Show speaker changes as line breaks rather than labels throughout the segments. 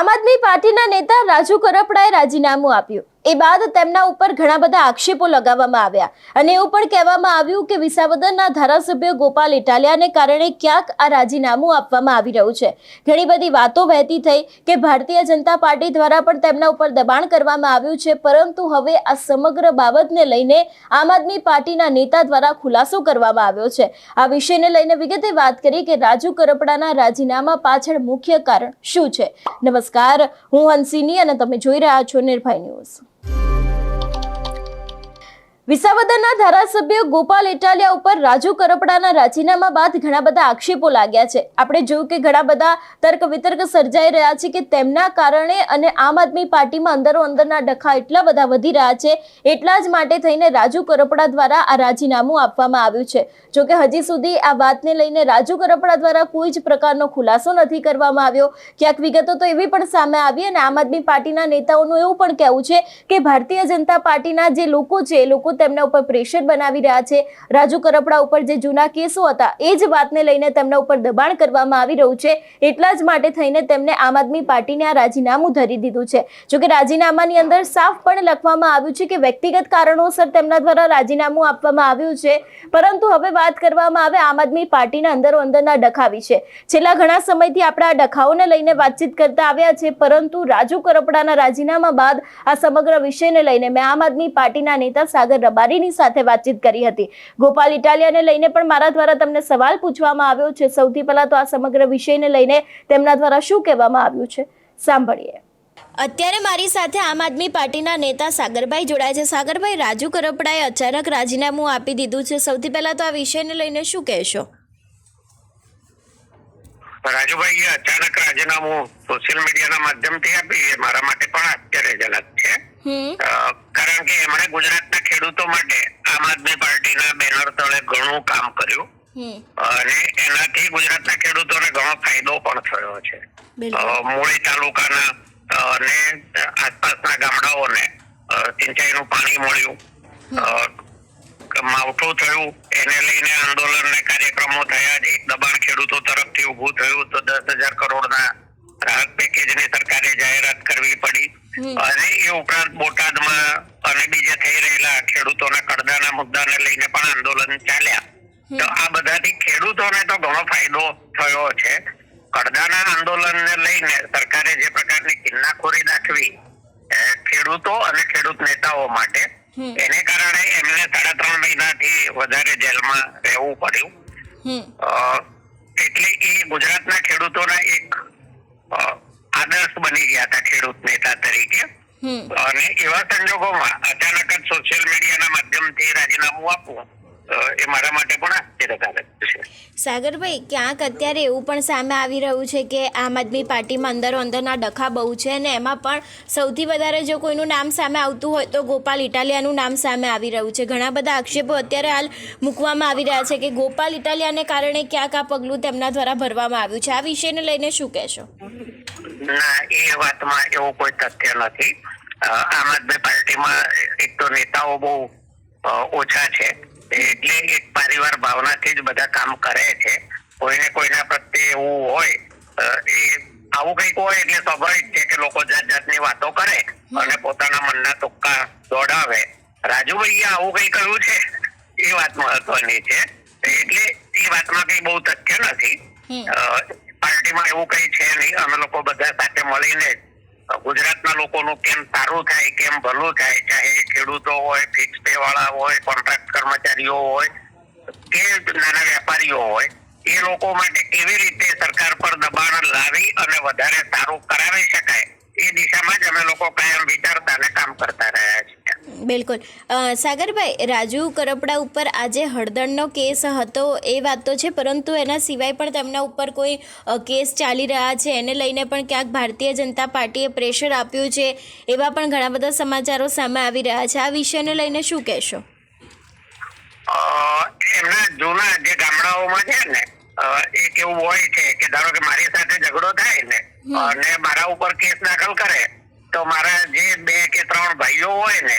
આમ આદમી પાર્ટીના નેતા રાજુ કરપડાએ રાજીનામું આપ્યું. એ બાદ તેમના ઉપર ઘણા બધા આક્ષેપો લગાવવામાં આવ્યા. અને એવું પણ કહેવામાં આવ્યું કે વિસાવદરના ધારાસભ્ય ગોપાલ ઇટાલિયાને કારણે ક્યાંક આ રાજીનામું આપવામાં આવી રહ્યું છે. ઘણી બધી વાતો વહેતી થઈ કે ભારતીય જનતા પાર્ટી દ્વારા પણ તેમના ઉપર દબાણ કરવામાં આવ્યું છે, પરંતુ હવે આ સમગ્ર બાબતને લઈને આમ આદમી પાર્ટીના નેતા દ્વારા ખુલાસો કરવામાં આવ્યો છે. આ વિષયને લઈને વિગતે વાત કરી કે રાજુ કરપડાના રાજીનામા પાછળ મુખ્ય કારણ શું છે? નમસ્કાર, હું હંસિની અને તમે જોઈ રહ્યા છો નિર્ભય ન્યૂઝ. વિસાવદરના ધારાસભ્ય ગોપાલ ઇટાલિયા ઉપર રાજુ કરપડાના રાજીનામા બાદ ઘણા બધા આક્ષેપો લાગ્યા છે. આપણે જોયું કે ઘણા બધા તર્ક વિતર્ક સર્જાઈ રહ્યા છે કે તેમના કારણે અને આમ આદમી પાર્ટીમાં અંદરો અંદરના ડખા એટલા બધા વધી રહ્યા છે, એટલા જ માટે થઈને રાજુ કરપડા દ્વારા આ રાજીનામું આપવામાં આવ્યું છે. જોકે હજી સુધી આ વાતને લઈને રાજુ કરપડા દ્વારા કોઈ જ પ્રકારનો ખુલાસો નથી કરવામાં આવ્યો. ક્યાંક વિગતો તો એવી પણ સામે આવી અને આમ આદમી પાર્ટીના નેતાઓનું એવું પણ કહેવું છે કે ભારતીય જનતા પાર્ટીના જે લોકો છે, એ લોકો તેમના ઉપર પ્રેશર બનાવી રહ્યા છે. રાજુ કરપડા ઉપર જે જૂના કેસો હતા, એ જ વાતને લઈને તેમના ઉપર દબાણ કરવામાં આવી રહ્યું છે. એટલા જ માટે થઈને તેમને આમ આદમી પાર્ટીને આ રાજીનામું ધરી દીધું છે. જોકે રાજીનામાની અંદર સાફ પણ લખવામાં આવ્યું છે કે વ્યક્તિગત કારણોસર તેમના દ્વારા રાજીનામું આપવામાં આવ્યું છે. પરંતુ હવે વાત કરવામાં આવે આમ આદમી પાર્ટીના અંદરો અંદરના ડખા વિશે છેલ્લા ઘણા સમયથી આપણે આ ડખાઓને લઈને વાતચીત કરતા આવ્યા છે, પરંતુ રાજુ કરપડાના રાજીનામા બાદ આ સમગ્ર વિષયને લઈને મેં આમ આદમી પાર્ટીના નેતા સાગર રબારીની સાથે વાતચીત કરી હતી. ગોપાલ ઇટાલિયાને લઈને પણ મારા દ્વારા તમને સવાલ પૂછવામાં આવ્યો છે. સૌથી પહેલા તો આ સમગ્ર વિષયને લઈને તેમના દ્વારા શું કહેવામાં આવ્યું છે? સાંભળીએ. અત્યારે મારી સાથે આમ આદમી પાર્ટીના નેતા સાગરભાઈ જોડાય છે. સાગરભાઈ રાજુ કરપડાએ અચાનક રાજીનામું આપી દીધું છે. સૌથી પહેલા તો આ વિષયને લઈને શું કહેશો?
રાજુભાઈ અચાનક રાજીનામું સોશિયલ મીડિયાના માધ્યમથી આપી. એ મારા માટે પણ આશ્ચર્યજનક છે. કારણ કે એમણે ગુજરાતના ખેડૂતો માટે આમ આદમી પાર્ટીના બેનર તળે ઘણું કામ કર્યું. અને એનાથી ગુજરાતના ખેડૂતોને ઘણો ફાયદો પણ થયો છે. મૂળી તાલુકાના અને આસપાસના ગામડાઓને સિંચાઈનું પાણી મળ્યું. માવઠું થયું. એને લઈને આંદોલન ને કાર્યક્રમો થયા જ એક દબાણ ખેડૂતો તરફથી ઉભું થયું તો દસ હજાર કરોડના રાહત પેકેજની સરકારે જાહેરાત કરવી પડી. અને એ ઉપરાંત બોટાદમાં અને બીજા થઈ રહેલા ખેડૂતોના કડદાના મુદ્દાને લઈને પણ આંદોલન ચાલ્યા. તો આ બધાથી ખેડૂતોને તો ઘણો ફાયદો થયો છે. કડદાના આંદોલનને લઈને સરકારે જે પ્રકારની કિન્નાખોરી દાખવી ખેડૂતો અને ખેડૂત નેતાઓ માટે એને કારણે એમને સાડા ત્રણ મહિનાથી વધારે જેલમાં રહેવું પડ્યું. એટલે એ ગુજરાતના ખેડૂતોના એક આદર્શ બની ગયા હતા ખેડૂત નેતા તરીકે. અને એવા સંજોગોમાં અચાનક જ સોશિયલ મીડિયાના માધ્યમથી રાજીનામું આપવું એ મારા માટે પણ આશ્ચર્યકારક છે.
સાગરભાઈ ક્યાંક અત્યારે એવું પણ સામે આવી રહ્યું છે કે આમ આદમી પાર્ટીમાં અંદરો અંદરના ડખા બહુ છે અને એમાં પણ સૌથી વધારે જો કોઈનું નામ સામે આવતું હોય તો ગોપાલ ઇટાલિયાનું નામ સામે આવી રહ્યું છે. ઘણા બધા આક્ષેપો અત્યારે હાલ મૂકવામાં આવી રહ્યા છે કે ગોપાલ ઇટાલિયાને કારણે ક્યાંક આ પગલું તેમના દ્વારા ભરવામાં આવ્યું છે. આ વિષયને લઈને શું કહેશો?
ના એ વાતમાં એવું કોઈ તથ્ય નથી. આમ આદમી પાર્ટીમાં એક તો નેતાઓ બહુ ઓછા છે. એટલે એક પરિવાર ભાવનાથી જ બધા કામ કરે છે. કોઈને કોઈના પ્રત્યે એવું હોય એ આવું કંઈક હોય એટલે સ્વાભાવિક છે કે લોકો જાત જાતની વાતો કરે અને પોતાના મનના તુક્કા દોડાવે. રાજુભાઈએ આવું કંઈ કહ્યું છે? એ વાત મહત્વની છે. એટલે એ વાતમાં કઈ બહુ તથ્ય નથી. પાર્ટીમાં એવું કઈ છે નહીં. અમે લોકો બધા સાથે મળીને ગુજરાતના લોકોનું કેમ સારું થાય, કેમ ભલું થાય, ચાહે ખેડૂતો હોય ફિક્સ પે વાળા હોય કોન્ટ્રાક્ટ કર્મચારીઓ હોય, કે નાના વેપારીઓ હોય, એ લોકો માટે કેવી રીતે સરકાર પર દબાણ લાવી અને વધારે સારું કરાવી શકાય, એ દિશામાં જ અમે લોકો કાયમ વિચારતા અને કામ કરતા રહ્યા
બિલકુલ. સાગરભાઈ રાજુ કરપડા ઉપર આજે હળદરનો કેસ હતો એ વાત તો છે પરંતુ એના સિવાય પણ તેમના ઉપર કોઈ કેસ ચાલી રહ્યા છે. એને લઈને પણ ક્યાંક ભારતીય જનતા પાર્ટીએ પ્રેશર આપ્યું છે એવા પણ ઘણા બધા સમાચારો સામે આવી રહ્યા છે. આ વિષયને લઈને શું કહેશો?
એમના જૂના જે ગામડાઓમાં છે ને એક એવું હોય છે કે ધારો કે મારી સાથે ઝઘડો થાય ને અને મારા ઉપર કેસ દાખલ કરે તો મારા જે બે કે ત્રણ ભાઈઓ હોય ને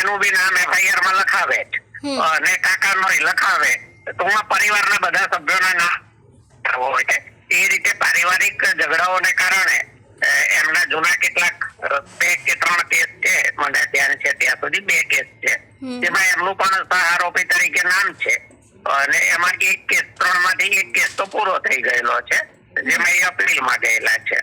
એનું બી નામ એફઆઈઆરમાં લખાવે અને કાકા નો લખાવે. તો પરિવારના બધા સભ્યોના નામ હોય છે એ રીતે પારિવારિક ઝઘડાઓને કારણે એમના જૂના કેટલાક બે કે ત્રણ કેસ છે મને ધ્યાન છે ત્યાં સુધી બે કેસ છે. જેમાં એમનું પણ સહ આરોપી તરીકે નામ છે. અને એમાં એક કેસ ત્રણમાંથી એક કેસ તો પૂરો થઈ ગયેલો છે જેમાં એ અપીલમાં ગયેલા છે.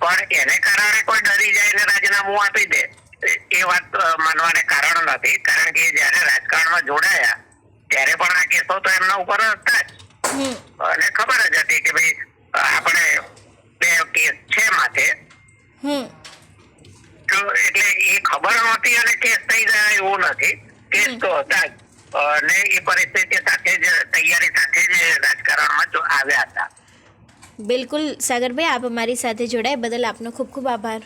પણ એને કારણે કોઈ ડરી જાય ને રાજીનામું આપી દે એ- વાત માનવાને કારણ નથી. કારણ કે જયારે રાજકારણમાં જોડાયા ત્યારે પણ આ કેસો તો એમના ઉપર હતા જ. અને ખબર જ હતી કે ભાઈ આપણે બે કેસ છે માથે. તો એટલે એ ખબર નહોતી અને કેસ થઈ ગયા એવું નથી. કેસ તો હતા જ. અને એ પરિસ્થિતિ સાથે જ તૈયારી સાથે જ રાજકારણમાં જો આવ્યા હતા.
બિલકુલ સાગરભાઈ આપ અમારી સાથે જોડાય બદલ આપનો ખૂબ ખૂબ આભાર.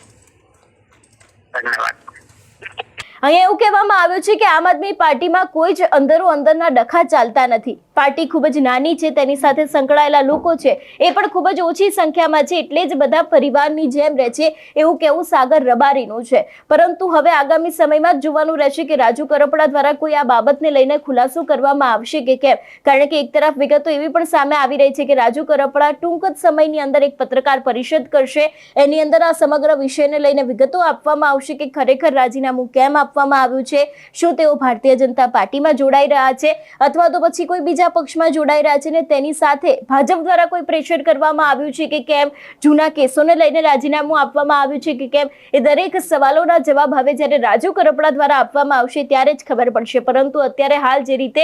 અહીંયા એવું કહેવામાં આવ્યું છે કે આમ આદમી પાર્ટીમાં કોઈ જ અંદરો અંદરના ડખા ચાલતા નથી. પાર્ટી ખૂબ જ નાની છે, તેની સાથે સંકળાયેલા લોકો છે, એ પણ ખૂબ જ ઓછી સંખ્યામાં છે, એટલે જ બધા પરિવારની જેમ રહે છે, એવું કહેવું સાગર રબારીનું છે. પરંતુ હવે આગામી સમયમાં જ જોવાનું રહેશે કે રાજુ કરપડા દ્વારા કોઈ આ બાબતને લઈને ખુલાસો કરવામાં આવશે કે કેમ? કારણ કે એક તરફ વિગતો એવી પણ સામે આવી રહી છે કે રાજુ કરપડા ટૂંક જ સમયની અંદર એક પત્રકાર પરિષદ કરશે. એની અંદર આ સમગ્ર વિષયને લઈને વિગતો આપવામાં આવશે કે ખરેખર રાજીનામું કેમ આપવામાં આવ્યું છે? શું તેઓ ભારતીય જનતા પાર્ટીમાં જોડાઈ રહ્યા છે? અથવા તો પછી કોઈ બીજા પક્ષમાં જોડાઈ રહ્યા છે ને તેની સાથે ભાજપ દ્વારા કોઈ પ્રેશર કરવામાં આવ્યું છે કે કેમ? જૂના કેસોને લઈને રાજીનામું આપવામાં આવ્યું છે કે કેમ? એ દરેક સવાલોના જવાબ હવે જ્યારે રાજુ કરપડા દ્વારા આપવામાં આવશે ત્યારે જ ખબર પડશે. પરંતુ અત્યારે હાલ જે રીતે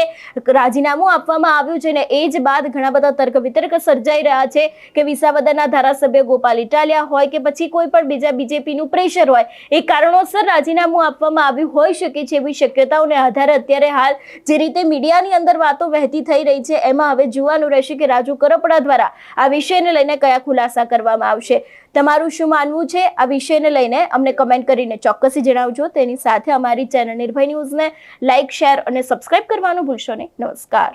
રાજીનામું આપવામાં આવ્યું છે ને એ જ બાદ ઘણા બધા તર્ક વિતર્ક સર્જાઈ રહ્યા છે કે વિસાવદરના ધારાસભ્ય ગોપાલ ઇટાલિયા હોય કે પછી કોઈ પણ બીજા બીજેપીનું પ્રેશર હોય, એ કારણોસર રાજીનામું આપવામાં આવ્યું હોઈ શકે છે એવી શક્યતાઓને આધારે અત્યારે હાલ જે રીતે મીડિયાની અંદર વાતો વહેતી થઈ રહી છે. એમાં હવે જોવાનું રહેશે કે રાજુ કરપડા દ્વારા આ વિષયને લઈને કયા ખુલાસા કરવામાં આવશે. તમારું શું માનવું છે? આ વિષયને લઈને અમને કમેન્ટ કરીને ચોક્કસી જણાવજો. તેની સાથે અમારી ચેનલ નિર્ભય ન્યૂઝને લાઇક શેર અને સબસ્ક્રાઇબ કરવાનું ભૂલશો નહીં. નમસ્કાર.